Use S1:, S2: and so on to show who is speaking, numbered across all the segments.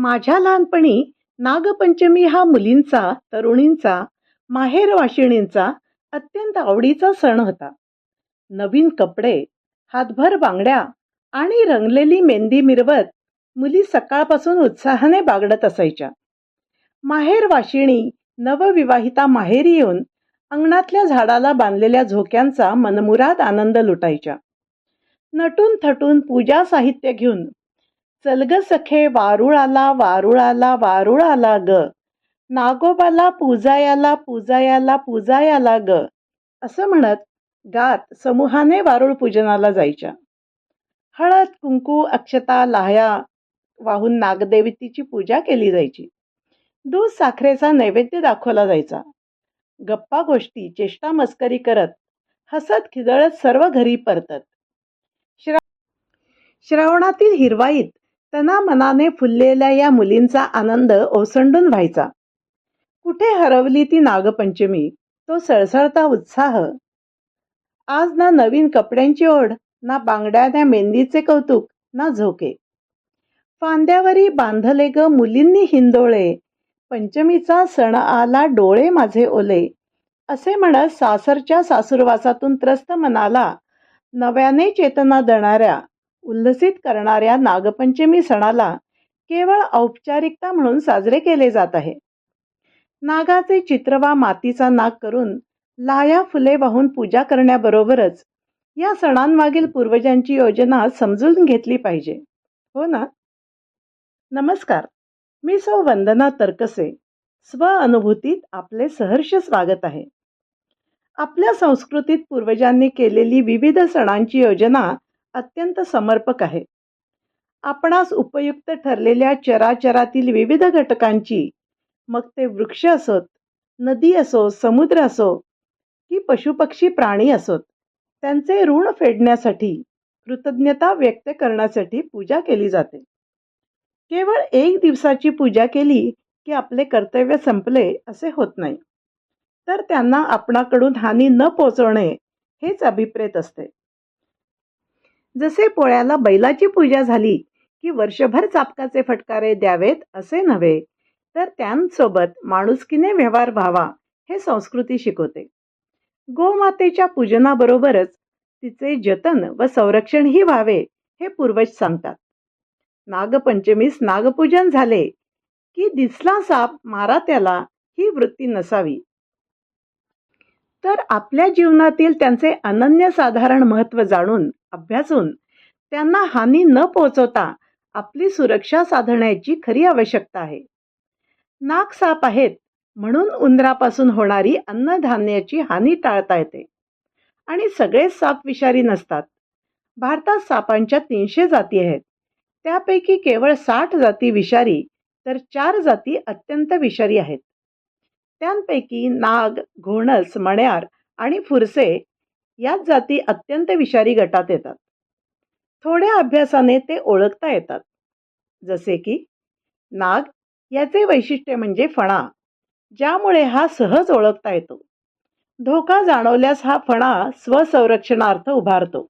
S1: माझ्या लहानपणी नागपंचमी हा मुलींचा तरुणींचा माहेरवाशिणींचा अत्यंत आवडीचा सण होता. नवीन कपडे हातभर बांगड्या आणि रंगलेली मेहंदी मिरवत मुली सकाळपासून उत्साहाने बागडत असायच्या. माहेरवाशिणी नवविवाहिता माहेरी येऊन अंगणातल्या झाडाला बांधलेल्या झोक्यांचा मनमुराद आनंद लुटायच्या. नटून थटून पूजा साहित्य घेऊन चलग सखे वारुळाला वारुळाला वारुळाला ग. नागोबाला पूजायाला पूजायाला पूजायाला ग. असं म्हणत गात समूहाने वारुळ पूजनाला जायच्या. हळद कुंकू अक्षता लाह्या वाहून नागदेवतीची पूजा केली जायची. दूध साखरेचा नैवेद्य दाखवला जायचा. गप्पा गोष्टी चेष्टा मस्करी करत हसत खिदळत सर्व घरी परतत. श्रावणातील हिरवाईत तना मनाने फुललेल्या या मुलींचा आनंद ओसंडून व्हायचा. कुठे हरवली ती नागपंचमी? तो सळसळता उत्साह. आज ना नवीन कपड्यांची ओढ ना बांगड्या ना मेहंदीचे कौतुक ना झोके. फांद्यावरी बांधले ग मुलींनी हिंदोळे. पंचमीचा सण आला डोळे माझे ओले. असे म्हणत सासरच्या सासूरवासातून त्रस्त मनाला नव्याने चेतना देणाऱ्या उल्लसित करणाऱ्या नागपंचमी सणाला केवळ औपचारिकता म्हणून साजरे केले जात आहे. नागाचे चित्र वा मातीचा नाग करून लाया फुले वाहून पूजा करण्याबरोबरच या सणांमागील पूर्वजांची योजना समजून घेतली पाहिजे. हो ना? नमस्कार. मी सौ वंदना तर्कसे. स्व अनुभूतीत आपले सहर्ष स्वागत आहे. आपल्या संस्कृतीत पूर्वजांनी केलेली विविध सणांची योजना अत्यंत समर्पक आहे. आपणास उपयुक्त ठरलेल्या चराचरातील विविध घटकांची मग ते वृक्ष असोत नदी असो समुद्र असो की पशुपक्षी प्राणी असोत त्यांचे ऋण फेडण्यासाठी कृतज्ञता व्यक्त करण्यासाठी पूजा केली जाते. केवळ एक दिवसाची पूजा केली की आपले कर्तव्य संपले असे होत नाही. तर त्यांना आपणाकडून हानी न पोचवणे हेच अभिप्रेत असते. जसे पोळ्याला बैलाची पूजा झाली की वर्षभर चापकाचे फटकारे द्यावेत असे नव्हे तर त्यांसोबत माणुसकीने व्यवहार व्हावा हे संस्कृती शिकवते. गोमातेच्या पूजनाबरोबरच तिचे जतन व संरक्षणही व्हावे हे पूर्वज सांगतात. नागपंचमीस नागपूजन झाले की दिसला साप मारा त्याला ही वृत्ती नसावी. तर आपल्या जीवनातील त्यांचे अनन्यसाधारण महत्त्व जाणून अभ्यासून. त्यांना हानी न पोहोचवता आपली सुरक्षा साधण्याची खरी आवश्यकता आहे. नाक साप आहेत म्हणून उंदरापासून होणारी अन्नधान्याची हानी टाळता येते. आणि सगळेच साप विषारी नसतात. भारतात सापांच्या तीनशे जाती आहेत. त्यापैकी केवळ साठ जाती विषारी तर चार जाती अत्यंत विषारी आहेत. त्यांपैकी नाग घोणस मण्यार आणि फुरसे याच जाती अत्यंत विषारी गटात येतात. थोड्या अभ्यासाने ते ओळखता येतात. जसे की नाग याचे वैशिष्ट्य म्हणजे फणा ज्यामुळे हा सहज ओळखता येतो. धोका जाणवल्यास हा फणा स्वसंरक्षणार्थ उभारतो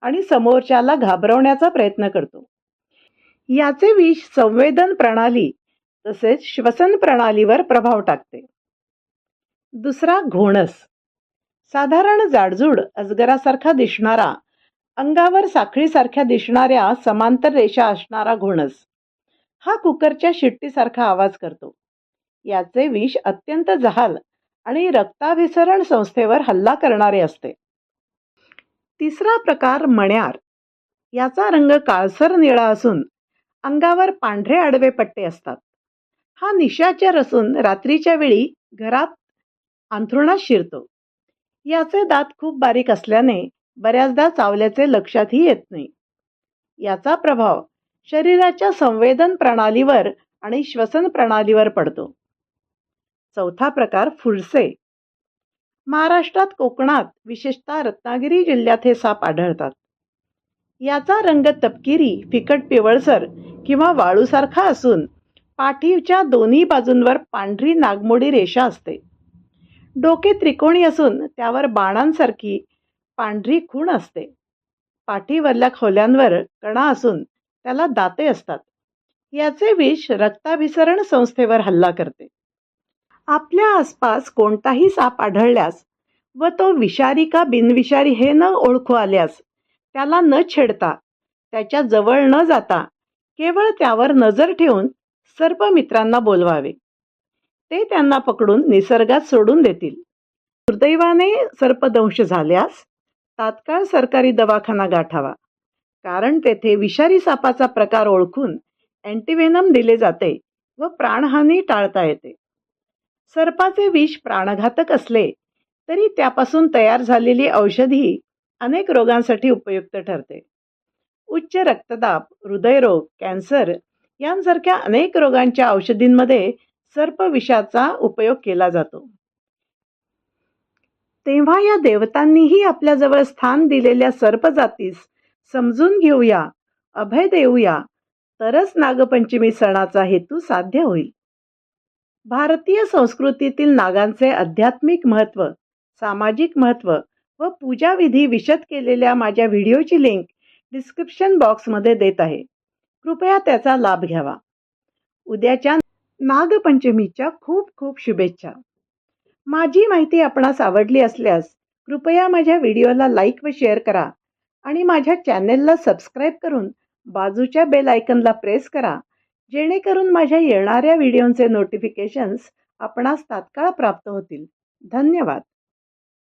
S1: आणि समोरच्याला घाबरवण्याचा प्रयत्न करतो. याचे विष संवेदन प्रणाली तसेच श्वसन प्रणालीवर प्रभाव टाकते. दुसरा घोणस साधारण जाडजूड अजगरासारखा दिसणारा अंगावर साखळीसारख्या दिसणाऱ्या समांतर रेषा असणारा घोणस. हा कुकरच्या शिट्टीसारखा आवाज करतो. याचे विष अत्यंत जहाल आणि रक्ताभिसरण संस्थेवर हल्ला करणारे असते. तिसरा प्रकार मण्यार. याचा रंग काळसर निळा असून अंगावर पांढरे आडवे पट्टे असतात. हा निशाचर असून रात्रीच्या वेळी घरात अंथरुणात शिरतो. याचे दात खूप बारीक असल्याने बऱ्याचदा चावल्याचे लक्षातही येत नाही. याचा प्रभाव शरीराच्या संवेदन प्रणालीवर आणि श्वसन प्रणालीवर पडतो. चौथा प्रकार फुरसे. महाराष्ट्रात कोकणात विशेषतः रत्नागिरी जिल्ह्यात हे साप आढळतात. याचा रंग तपकिरी फिकट पिवळसर किंवा वाळूसारखा असून पाठीच्या दोन्ही बाजूंवर पांढरी नागमोडी रेषा असते. डोके त्रिकोणी असून त्यावर बाणांसारखी पांढरी खूण असते. पाठीवरल्या खोल्यांवर कणा असून त्याला दाते असतात. याचे विष रक्ताभिसरण संस्थेवर हल्ला करते. आपल्या आसपास कोणताही साप आढळल्यास व तो विषारी का बिनविषारी हे न ओळखू आल्यास त्याला न छेडता त्याच्याजवळ न जाता केवळ त्यावर नजर ठेवून सर्प मित्रांना बोलवावे. ते त्यांना पकडून निसर्गात सोडून देतील. दुर्दैवाने सर्पदंश झाल्यास तात्काळ सरकारी दवाखाना गाठावा. कारण तेथे विषारी सापाचा प्रकार ओळखून अँटीव्हेनम दिले जाते व प्राणहानी टाळता येते. सर्पाचे विष प्राणघातक असले तरी त्यापासून तयार झालेली औषधी अनेक रोगांसाठी उपयुक्त ठरते. उच्च रक्तदाब हृदयरोग कॅन्सर यांसारख्या अनेक रोगांच्या औषधींमध्ये सर्पविषाचा उपयोग केला जातो. तेव्हा या देवतांनीही आपल्याजवळ स्थान दिलेल्या सर्पजातीस समजून घेऊया अभय देऊया तरच नागपंचमी सणाचा हेतू साध्य होईल. भारतीय संस्कृतीतील नागांचे आध्यात्मिक महत्त्व सामाजिक महत्त्व व पूजाविधी विशद केलेल्या माझ्या व्हिडिओची लिंक डिस्क्रिप्शन बॉक्समध्ये देत आहे. कृपया त्याचा लाभ घ्यावा. उद्याच्या नागपंचमीच्या खूप खूप शुभेच्छा. माझी माहिती आपणास आवडली असल्यास कृपया माझ्या व्हिडिओला लाईक व शेअर करा आणि माझ्या चॅनेलला सबस्क्राईब करून बाजूच्या बेल आयकनला प्रेस करा जेणेकरून माझ्या येणाऱ्या व्हिडिओंचे नोटिफिकेशन्स आपणास तात्काळ प्राप्त होतील. धन्यवाद.